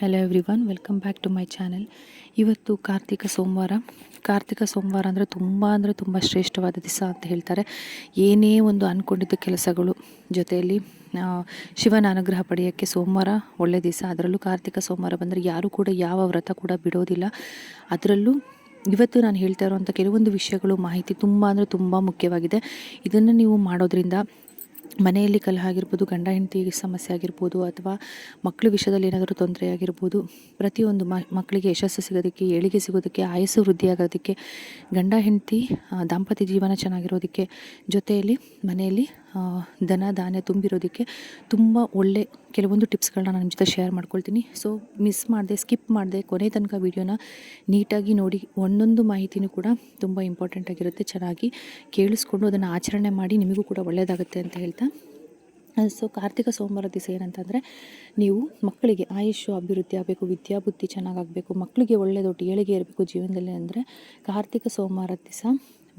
Hello everyone welcome back to my channel ಇವತ್ತು ಕಾರ್ತಿಕ ಸೋಮವಾರ. ಕಾರ್ತಿಕ ಸೋಮವಾರ ಅಂದರೆ ತುಂಬ ಅಂದರೆ ತುಂಬ ಶ್ರೇಷ್ಠವಾದ ದಿವಸ ಅಂತ ಹೇಳ್ತಾರೆ. ಏನೇ ಒಂದು ಅಂದ್ಕೊಂಡಿದ್ದ ಕೆಲಸಗಳು ಜೊತೆಯಲ್ಲಿ ಶಿವನ ಅನುಗ್ರಹ ಪಡೆಯೋಕ್ಕೆ ಸೋಮವಾರ ಒಳ್ಳೆ ದಿವಸ. ಅದರಲ್ಲೂ ಕಾರ್ತಿಕ ಸೋಮವಾರ ಬಂದರೆ ಯಾರೂ ಕೂಡ ಯಾವ ವ್ರತ ಕೂಡ ಬಿಡೋದಿಲ್ಲ. ಅದರಲ್ಲೂ ಇವತ್ತು ನಾನು ಹೇಳ್ತಾ ಇರುವಂಥ ಕೆಲವೊಂದು ವಿಷಯಗಳು ಮಾಹಿತಿ ತುಂಬ ಅಂದರೆ ತುಂಬ ಮುಖ್ಯವಾಗಿದೆ. ಇದನ್ನು ನೀವು ಮಾಡೋದ್ರಿಂದ ಮನೆಯಲ್ಲಿ ಕಲಹ ಆಗಿರ್ಬೋದು ಗಂಡ ಹೆಂಡತಿ ಸಮಸ್ಯೆ ಆಗಿರ್ಬೋದು ಅಥವಾ ಮಕ್ಕಳ ವಿಷಯದಲ್ಲಿ ಏನಾದರೂ ತೊಂದರೆ ಆಗಿರ್ಬೋದು, ಪ್ರತಿಯೊಂದು ಮಕ್ಕಳಿಗೆ ಯಶಸ್ಸು ಸಿಗೋದಕ್ಕೆ, ಏಳಿಗೆ ಸಿಗೋದಕ್ಕೆ, ಆಯಸ್ಸು ವೃದ್ಧಿ ಆಗೋದಕ್ಕೆ, ಗಂಡ ಹೆಂಡತಿ ದಾಂಪತ್ಯ ಜೀವನ ಚೆನ್ನಾಗಿರೋದಕ್ಕೆ ಜೊತೆಯಲ್ಲಿ ಮನೆಯಲ್ಲಿ ಧನ ಧಾನ್ಯ ತುಂಬಿರೋದಕ್ಕೆ ತುಂಬ ಒಳ್ಳೆ ಕೆಲವೊಂದು ಟಿಪ್ಸ್ಗಳನ್ನ ನಾನು ನಿಮ್ಮ ಜೊತೆ ಶೇರ್ ಮಾಡ್ಕೊಳ್ತೀನಿ. ಸೊ ಮಿಸ್ ಮಾಡಿದೆ ಸ್ಕಿಪ್ ಮಾಡಿದೆ ಕೊನೆ ತನಕ ವೀಡಿಯೋನ ನೀಟಾಗಿ ನೋಡಿ, ಒಂದೊಂದು ಮಾಹಿತಿನೂ ಕೂಡ ತುಂಬ ಇಂಪಾರ್ಟೆಂಟ್ ಆಗಿರುತ್ತೆ. ಚೆನ್ನಾಗಿ ಕೇಳಿಸ್ಕೊಂಡು ಅದನ್ನು ಆಚರಣೆ ಮಾಡಿ ನಿಮಗೂ ಕೂಡ ಒಳ್ಳೆಯದಾಗುತ್ತೆ ಅಂತ ಹೇಳ್ತಾ. ಸೊ ಕಾರ್ತಿಕ ಸೋಮವಾರ ದಿವಸ ಏನಂತಂದರೆ, ನೀವು ಮಕ್ಕಳಿಗೆ ಆಯುಷ್ಯು, ಅಭಿವೃದ್ಧಿ ಆಗಬೇಕು, ವಿದ್ಯಾಬುದ್ಧಿ ಚೆನ್ನಾಗಾಗಬೇಕು ಮಕ್ಕಳಿಗೆ ಒಳ್ಳೆಯ ದೊಡ್ಡ ಏಳಿಗೆ ಇರಬೇಕು ಜೀವನದಲ್ಲಿ ಅಂದರೆ ಕಾರ್ತಿಕ ಸೋಮವಾರ ದಿವಸ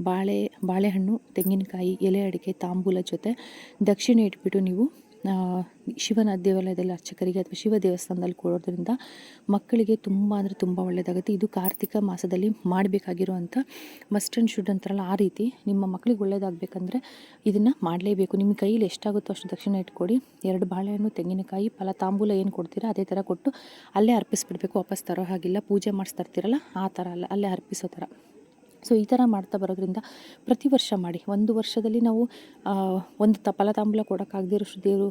ಬಾಳೆ, ಬಾಳೆಹಣ್ಣು, ತೆಂಗಿನಕಾಯಿ, ಎಲೆ ಅಡಿಕೆ, ತಾಂಬೂಲ ಜೊತೆ ದಕ್ಷಿಣೆ ಇಟ್ಬಿಟ್ಟು ನೀವು ಶಿವನ ದೇವಾಲಯದಲ್ಲಿ ಅರ್ಚಕರಿಗೆ ಅಥವಾ ಶಿವ ದೇವಸ್ಥಾನದಲ್ಲಿ ಕೊಡೋದ್ರಿಂದ ಮಕ್ಕಳಿಗೆ ತುಂಬ ಅಂದರೆ ತುಂಬ ಒಳ್ಳೆಯದಾಗುತ್ತೆ ಇದು ಕಾರ್ತಿಕ ಮಾಸದಲ್ಲಿ ಮಾಡಬೇಕಾಗಿರುವಂಥ ಮಸ್ಟ್ ಆ್ಯಂಡ್ ಶುಡ್ ಅಂತಾರಲ್ಲ, ಆ ರೀತಿ ನಿಮ್ಮ ಮಕ್ಕಳಿಗೆ ಒಳ್ಳೆಯದಾಗಬೇಕಂದ್ರೆ ಇದನ್ನು ಮಾಡಲೇಬೇಕು. ನಿಮ್ಮ ಕೈಯಲ್ಲಿ ಎಷ್ಟಾಗುತ್ತೋ ಅಷ್ಟು ದಕ್ಷಿಣ ಇಟ್ಕೊಡಿ. ಎರಡು ಬಾಳೆಹಣ್ಣು, ತೆಂಗಿನಕಾಯಿ, ಫಲ, ತಾಂಬೂಲ ಏನು ಕೊಡ್ತೀರಾ ಅದೇ ಥರ ಕೊಟ್ಟು ಅಲ್ಲೇ ಅರ್ಪಿಸ್ಬಿಡ್ಬೇಕು. ವಾಪಸ್ ತರೋ ಹಾಗಿಲ್ಲ. ಪೂಜೆ ಮಾಡಿಸ್ತಿರ್ತೀರಲ್ಲ ಆ ಥರ ಅಲ್ಲ, ಅಲ್ಲೇ ಅರ್ಪಿಸೋ ಥರ ಸೊ ಈ ಥರ ಮಾಡ್ತಾ ಬರೋದ್ರಿಂದ ಪ್ರತಿ ವರ್ಷ ಮಾಡಿ. ಒಂದು ವರ್ಷದಲ್ಲಿ ನಾವು ಒಂದು ತಪಲ ತಾಂಬೂಲ ಕೊಡೋಕ್ಕಾಗದಿರೋಷ್ಟು ದೇವರು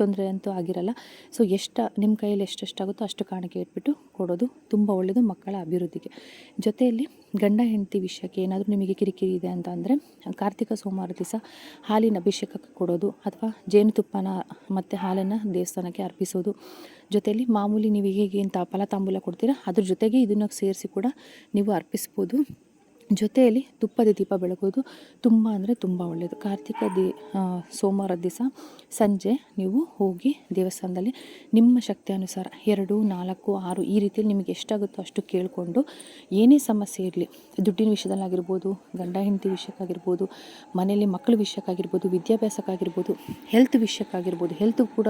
ತೊಂದರೆ ಅಂತೂ ಆಗಿರಲ್ಲ. ಸೊ ಎಷ್ಟು ನಿಮ್ಮ ಕೈಯಲ್ಲಿ ಎಷ್ಟೆಷ್ಟಾಗುತ್ತೋ ಅಷ್ಟು ಕಾಣಿಕೆ ಇಟ್ಬಿಟ್ಟು ಕೊಡೋದು ತುಂಬ ಒಳ್ಳೆಯದು ಮಕ್ಕಳ ಅಭಿವೃದ್ಧಿಗೆ. ಜೊತೆಯಲ್ಲಿ ಗಂಡ ಹೆಂಡತಿ ವಿಷಯಕ್ಕೆ ಏನಾದರೂ ನಿಮಗೆ ಕಿರಿಕಿರಿ ಇದೆ ಅಂತ ಅಂದರೆ, ಕಾರ್ತಿಕ ಸೋಮವಾರ ದಿವಸ ಹಾಲಿನ ಅಭಿಷೇಕಕ್ಕೆ ಕೊಡೋದು ಅಥವಾ ಜೇನುತುಪ್ಪನ ಮತ್ತು ಹಾಲನ್ನು ದೇವಸ್ಥಾನಕ್ಕೆ ಅರ್ಪಿಸೋದು. ಜೊತೆಯಲ್ಲಿ ಮಾಮೂಲಿ ನೀವು ಹೇಗೆ ಅಂತ ಫಲತಾಂಬೂಲ ಕೊಡ್ತೀರಾ ಅದ್ರ ಜೊತೆಗೆ ಇದನ್ನು ಸೇರಿಸಿ ಕೂಡ ನೀವು ಅರ್ಪಿಸ್ಬೋದು. ಜೊತೆಯಲ್ಲಿ ತುಪ್ಪದ ದೀಪ ಬೆಳಗೋದು ತುಂಬ ಅಂದರೆ ತುಂಬ ಒಳ್ಳೆಯದು ಕಾರ್ತಿಕ ದಿ ಸೋಮವಾರ ದಿವಸ ಸಂಜೆ ನೀವು ಹೋಗಿ ದೇವಸ್ಥಾನದಲ್ಲಿ ನಿಮ್ಮ ಶಕ್ತಿ ಅನುಸಾರ ಎರಡು, ನಾಲ್ಕು, ಆರು ಈ ರೀತಿಯಲ್ಲಿ ನಿಮಗೆ ಎಷ್ಟಾಗುತ್ತೋ ಅಷ್ಟು ಕೇಳಿಕೊಂಡು ಏನೇ ಸಮಸ್ಯೆ ಇರಲಿ, ದುಡ್ಡಿನ ವಿಷಯದಲ್ಲಾಗಿರ್ಬೋದು, ಗಂಡ, ಹೆಂಡತಿ ವಿಷಯಕ್ಕಾಗಿರ್ಬೋದು, ಮನೆಯಲ್ಲಿ ಮಕ್ಕಳ ವಿಷಯಕ್ಕಾಗಿರ್ಬೋದು, ವಿದ್ಯಾಭ್ಯಾಸಕ್ಕಾಗಿರ್ಬೋದು ಹೆಲ್ತ್ ವಿಷಯಕ್ಕಾಗಿರ್ಬೋದು ಹೆಲ್ತ್ ಕೂಡ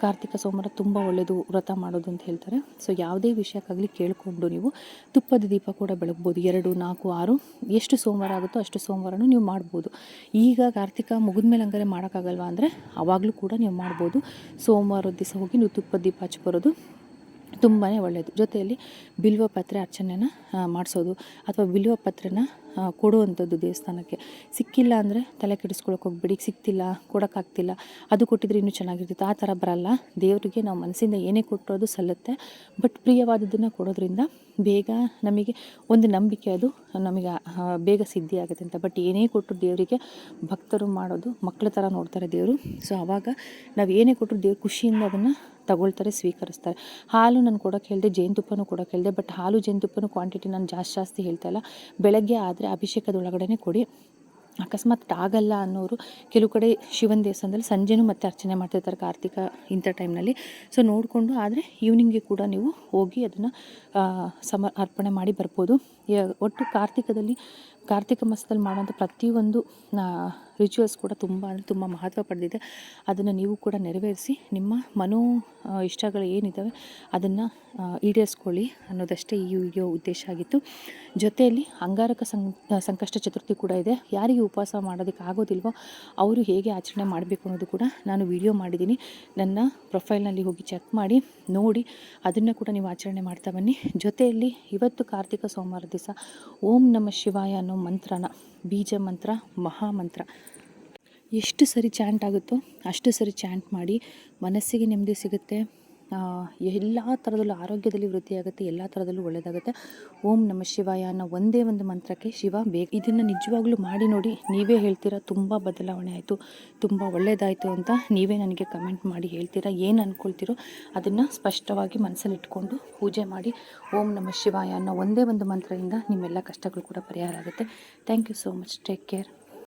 ಕಾರ್ತಿಕ ಸೋಮವಾರ ತುಂಬ ಒಳ್ಳೆಯದು ವ್ರತ ಮಾಡೋದು ಅಂತ ಹೇಳ್ತಾರೆ. ಸೊ ಯಾವುದೇ ವಿಷಯಕ್ಕಾಗಲಿ ಕೇಳಿಕೊಂಡು ನೀವು ತುಪ್ಪದ ದೀಪ ಕೂಡ ಬೆಳಗ್ಬೋದು. ಎರಡು, ನಾಲ್ಕು, ಆರು ಎಷ್ಟು ಸೋಮವಾರ ಆಗುತ್ತೋ ಅಷ್ಟು ಸೋಮವಾರನೂ ನೀವು ಮಾಡ್ಬೋದು. ಈಗ ಕಾರ್ತಿಕ ಮುಗಿದ್ಮೇಲೆ ಹಂಗಾರೆ ಮಾಡೋಕ್ಕಾಗಲ್ವಾ ಅಂದರೆ ಆವಾಗಲೂ ಕೂಡ ನೀವು ಮಾಡ್ಬೋದು. ಸೋಮವಾರದ ದಿವಸ ಹೋಗಿ ನೀವು ತುಪ್ಪದ ದೀಪ ಹಚ್ಚಿ ಬರೋದು ತುಂಬಾ ಒಳ್ಳೆಯದು ಜೊತೆಯಲ್ಲಿ ಬಿಲ್ವ ಪತ್ರೆ ಅರ್ಚನೆಯನ್ನು ಮಾಡಿಸೋದು ಅಥವಾ ಬಿಲ್ವ ಪತ್ರೆನ ಕೊಡುವಂಥದ್ದು ದೇವಸ್ಥಾನಕ್ಕೆ. ಸಿಕ್ಕಿಲ್ಲ ಅಂದರೆ ತಲೆ ಕೆಡಿಸ್ಕೊಳಕ್ಕೆ ಹೋಗ್ಬಿಡಿ, ಸಿಕ್ತಿಲ್ಲ, ಕೊಡೋಕ್ಕಾಗ್ತಿಲ್ಲ. ಅದು ಕೊಟ್ಟಿದ್ರೆ ಇನ್ನೂ ಚೆನ್ನಾಗಿರ್ತಿತ್ತು. ಆ ಥರ ಬರಲ್ಲ. ದೇವರಿಗೆ ನಾವು ಮನಸ್ಸಿಂದ ಏನೇ ಕೊಟ್ಟರು ಸಲ್ಲುತ್ತೆ. ಬಟ್ ಪ್ರಿಯವಾದದ್ದನ್ನು ಕೊಡೋದ್ರಿಂದ ಬೇಗ ನಮಗೆ ಒಂದು ನಂಬಿಕೆ ಅದು, ನಮಗೆ ಬೇಗ ಸಿದ್ಧಿ ಆಗುತ್ತೆ ಅಂತ. ಬಟ್ ಏನೇ ಕೊಟ್ಟರು ದೇವರಿಗೆ ಭಕ್ತರು ಮಾಡೋದು ಮಕ್ಕಳ ಥರ ನೋಡ್ತಾರೆ ದೇವರು. ಸೊ ಆವಾಗ ನಾವು ಏನೇ ಕೊಟ್ಟರು ದೇವ್ರ ಖುಷಿಯಿಂದ ಅದನ್ನು ತಗೊಳ್ತಾರೆ, ಸ್ವೀಕರಿಸ್ತಾರೆ. ಹಾಲು ನಾನು ಕೊಡೋಕೆ ಹೇಳಿದೆ ಜೇನುತುಪ್ಪನೂ ಕೊಡೋಕೆ ಹೇಳಿದೆ ಬಟ್ ಹಾಲು, ಜೇನುತುಪ್ಪನೂ ಕ್ವಾಂಟಿಟಿ ನಾನು ಜಾಸ್ತಿ ಜಾಸ್ತಿ ಹೇಳ್ತಾ ಇಲ್ಲ. ಬೆಳಗ್ಗೆ ಆದರೆ ಅಭಿಷೇಕದ ಒಳಗಡೆ ಕೊಡಿ. ಅಕಸ್ಮಾತ್ ಆಗಲ್ಲ ಅನ್ನೋರು ಕೆಲವು ಕಡೆ ಶಿವನ ದೇವಸ್ಥಾನದಲ್ಲಿ ಸಂಜೆನೂ ಮತ್ತೆ ಅರ್ಚನೆ ಮಾಡ್ತಿರ್ತಾರೆ ಕಾರ್ತಿಕ ಇಂಥ ಟೈಮ್ನಲ್ಲಿ ಸೊ ನೋಡಿಕೊಂಡು ಆದರೆ ಈವ್ನಿಂಗ್ಗೆ ಕೂಡ ನೀವು ಹೋಗಿ ಅದನ್ನು ಸಮ, ಅರ್ಪಣೆ ಮಾಡಿ ಬರ್ಬೋದು. ಒಟ್ಟು ಕಾರ್ತಿಕದಲ್ಲಿ ಕಾರ್ತಿಕ ಮಾಸದಲ್ಲಿ ಮಾಡುವಂಥ ಪ್ರತಿಯೊಂದು ರಿಚುವಲ್ಸ್ ಕೂಡ ತುಂಬ ಅಂದರೆ ತುಂಬ ಮಹತ್ವ ಪಡೆದಿದೆ. ಅದನ್ನು ನೀವು ಕೂಡ ನೆರವೇರಿಸಿ ನಿಮ್ಮ ಮನೋ ಇಷ್ಟಗಳು ಏನಿದ್ದಾವೆ ಅದನ್ನು ಈಡೇರಿಸ್ಕೊಳ್ಳಿ ಅನ್ನೋದಷ್ಟೇ ಈ ವಿಡಿಯೋ ಉದ್ದೇಶ ಆಗಿತ್ತು. ಜೊತೆಯಲ್ಲಿ ಅಂಗಾರಕ ಸಂಕಷ್ಟ ಚತುರ್ಥಿ ಕೂಡ ಇದೆ. ಯಾರಿಗೆ ಉಪವಾಸ ಮಾಡೋದಕ್ಕೆ ಆಗೋದಿಲ್ವೋ ಅವರು ಹೇಗೆ ಆಚರಣೆ ಮಾಡಬೇಕು ಅನ್ನೋದು ಕೂಡ ನಾನು ವಿಡಿಯೋ ಮಾಡಿದ್ದೀನಿ. ನನ್ನ ಪ್ರೊಫೈಲ್ನಲ್ಲಿ ಹೋಗಿ ಚೆಕ್ ಮಾಡಿ, ನೋಡಿ ಅದನ್ನು ಕೂಡ ನೀವು ಆಚರಣೆ ಮಾಡ್ತಾ ಬನ್ನಿ. ಜೊತೆಯಲ್ಲಿ ಇವತ್ತು ಕಾರ್ತಿಕ ಸೋಮವಾರ ದಿವಸ ಓಂ ನಮ ಶಿವಾಯ ಅನ್ನೋ ಮಂತ್ರನ, ಬೀಜ ಮಂತ್ರ ಮಹಾಮಂತ್ರ ಎಷ್ಟು ಸರಿ ಚಾಂಟ್ ಆಗುತ್ತೋ ಅಷ್ಟು ಸರಿ ಚಾಂಟ್ ಮಾಡಿ ಮನಸ್ಸಿಗೆ ನೆಮ್ಮದಿ ಸಿಗುತ್ತೆ. ಎಲ್ಲ ಥರದಲ್ಲೂ ಆರೋಗ್ಯದಲ್ಲಿ ವೃದ್ಧಿಯಾಗುತ್ತೆ, ಎಲ್ಲ ಥರದಲ್ಲೂ ಒಳ್ಳೆಯದಾಗುತ್ತೆ ಓಂ ನಮ ಶಿವಾಯ ಅನ್ನೋ ಒಂದೇ ಒಂದು ಮಂತ್ರಕ್ಕೆ ಶಿವ ಬೇಕು ಇದನ್ನು ನಿಜವಾಗ್ಲೂ ಮಾಡಿ ನೋಡಿ, ನೀವೇ ಹೇಳ್ತೀರಾ, ತುಂಬ ಬದಲಾವಣೆ ಆಯಿತು, ತುಂಬ ಒಳ್ಳೆಯದಾಯಿತು ಅಂತ ನೀವೇ ನನಗೆ ಕಮೆಂಟ್ ಮಾಡಿ ಹೇಳ್ತೀರಾ, ಏನು ಅಂದ್ಕೊಳ್ತೀರೋ ಅದನ್ನು ಸ್ಪಷ್ಟವಾಗಿ ಮನಸ್ಸಲ್ಲಿ ಇಟ್ಕೊಂಡು ಪೂಜೆ ಮಾಡಿ, ಓಂ ನಮ ಶಿವಾಯ ಅನ್ನೋ ಒಂದೇ ಒಂದು ಮಂತ್ರದಿಂದ ನಿಮ್ಮೆಲ್ಲ ಕಷ್ಟಗಳು ಕೂಡ ಪರಿಹಾರ ಆಗುತ್ತೆ. Thank you so much take care